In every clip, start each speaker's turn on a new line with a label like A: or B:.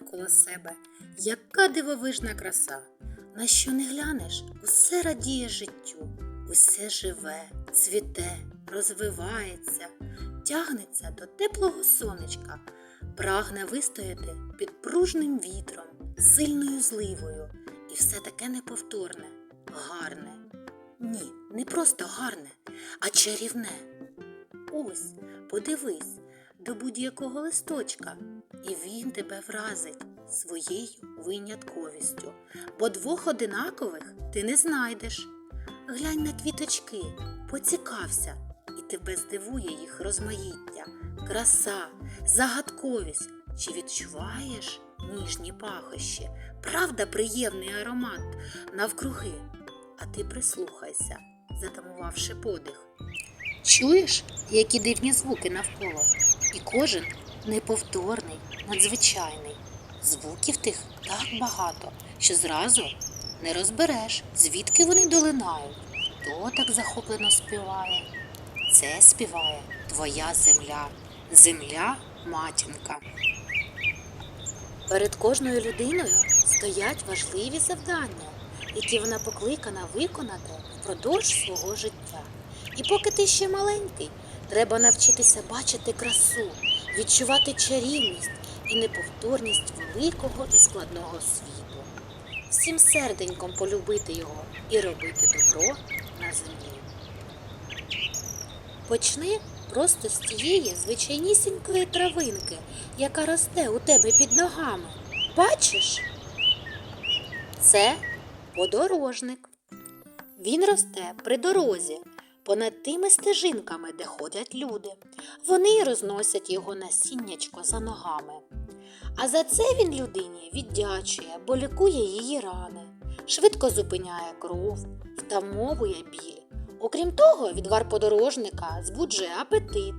A: навколо себе. Яка дивовижна краса! На що не глянеш, усе радіє життю, усе живе, цвіте, розвивається, тягнеться до теплого сонечка, прагне вистояти під пружним вітром, сильною зливою, і все таке неповторне, гарне. Ні, не просто гарне, а чарівне. Ось, подивись до будь-якого листочка, і він тебе вразить своєю винятковістю, бо двох одинакових ти не знайдеш. Глянь на квіточки, поцікався, і тебе здивує їх розмаїття, краса, загадковість. Чи відчуваєш ніжні пахощі, правда приємний аромат навкруги? А ти прислухайся, затамувавши подих. Чуєш, які дивні звуки навколо, і кожен неповторний, надзвичайний. Звуків тих так багато, що зразу не розбереш, звідки вони долинають. Хто так захоплено співає? Це співає твоя земля, земля матінка. Перед кожною людиною стоять важливі завдання, які вона покликана виконати впродовж свого життя. І поки ти ще маленький, треба навчитися бачити красу, відчувати чарівність і неповторність великого і складного світу, всім серденьком полюбити його і робити добро на землі. Почни просто з тієї звичайнісінької травинки, яка росте у тебе під ногами. Бачиш? Це подорожник. Він росте при дорозі, понад тими стежинками, де ходять люди. Вони розносять його насіннячко за ногами. А за це він людині віддячує, бо лікує її рани, швидко зупиняє кров, втамовує біль. Окрім того, відвар подорожника збуджує апетит,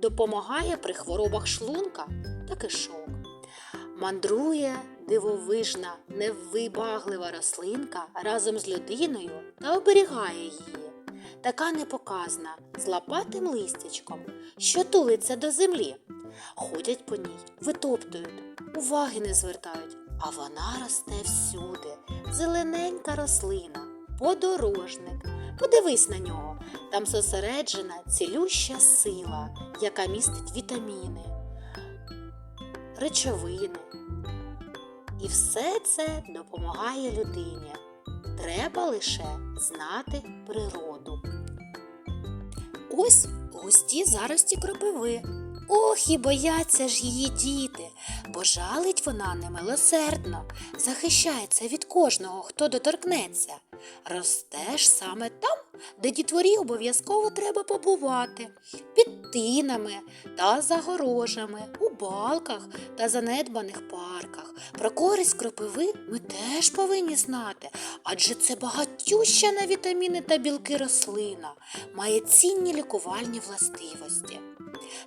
A: допомагає при хворобах шлунка та кишок. Мандрує дивовижна, невибаглива рослинка разом з людиною та оберігає її. Така непоказна, з лопатим листячком, що тулиться до землі. Ходять по ній, витоптують, уваги не звертають, а вона росте всюди. Зелененька рослина, подорожник. Подивись на нього. Там зосереджена цілюща сила, яка містить вітаміни, речовини. І все це допомагає людині. Треба лише знати природу. Ось густі зарості кропиви. Ох, і бояться ж її діти, бо жалить вона немилосердно, захищається від кожного, хто доторкнеться. Ростеш саме там, де дітворі обов'язково треба побувати, під тинами та загорожами, у балках та занедбаних парках. Про користь кропиви ми теж повинні знати, адже це багатюща на вітаміни та білки рослина, має цінні лікувальні властивості.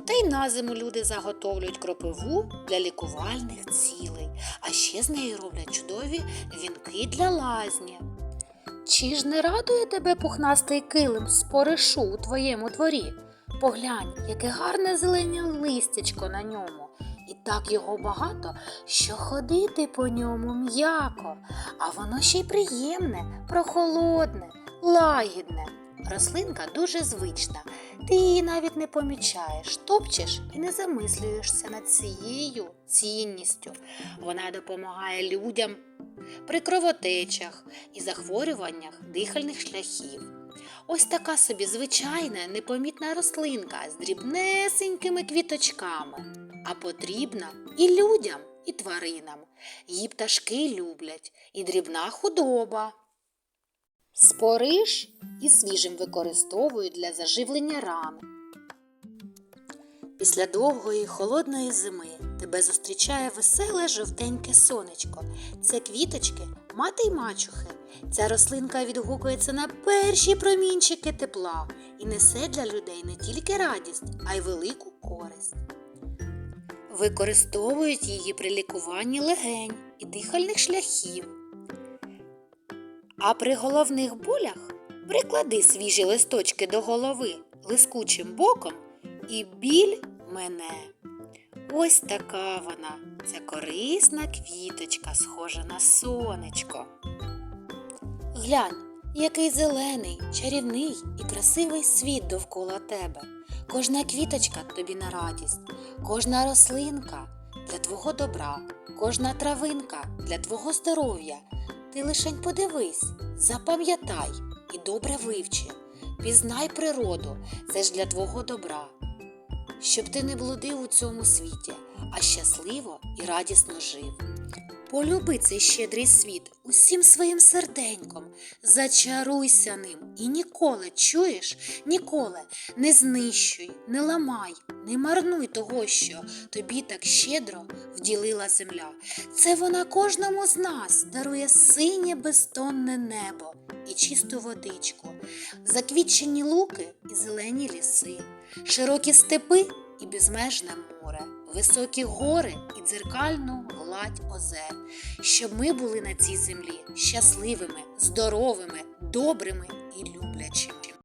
A: Та й на зиму люди заготовлюють кропиву для лікувальних цілей, а ще з неї роблять чудові вінки для лазні. Чи ж не радує тебе пухнастий килим з поришу у твоєму дворі? Поглянь, яке гарне зелене листячко на ньому. І так його багато, що ходити по ньому м'яко, а воно ще й приємне, прохолодне, лагідне. Рослинка дуже звична, ти її навіть не помічаєш, топчеш і не замислюєшся над цією цінністю. Вона допомагає людям при кровотечах і захворюваннях дихальних шляхів. Ось така собі звичайна непомітна рослинка з дрібнесенькими квіточками, а потрібна і людям, і тваринам. Її пташки люблять, і дрібна худоба. Спориш і свіжим використовують для заживлення ран. Після довгої холодної зими тебе зустрічає веселе жовтеньке сонечко. Це квіточки, мати й мачухи. Ця рослинка відгукується на перші промінчики тепла і несе для людей не тільки радість, а й велику користь. Використовують її при лікуванні легень і дихальних шляхів. А при головних болях приклади свіжі листочки до голови лискучим боком і біль мене. Ось така вона, ця корисна квіточка, схожа на сонечко. Глянь, який зелений, чарівний і красивий світ довкола тебе. Кожна квіточка тобі на радість, кожна рослинка для твого добра, кожна травинка для твого здоров'я. Ти лишень подивись, запам'ятай і добре вивчи. Пізнай природу, це ж для твого добра. Щоб ти не блудив у цьому світі, а щасливо і радісно жив. Полюби цей щедрий світ усім своїм серденьком, зачаруйся ним і ніколи, чуєш, ніколи. Не знищуй, не ламай, не марнуй того, що тобі так щедро вділила земля. Це вона кожному з нас дарує синє безтонне небо і чисту водичку, заквітчені луки і зелені ліси, широкі степи і безмежне море, високі гори і дзеркальну гладь озер, щоб ми були на цій землі щасливими, здоровими, добрими і люблячими.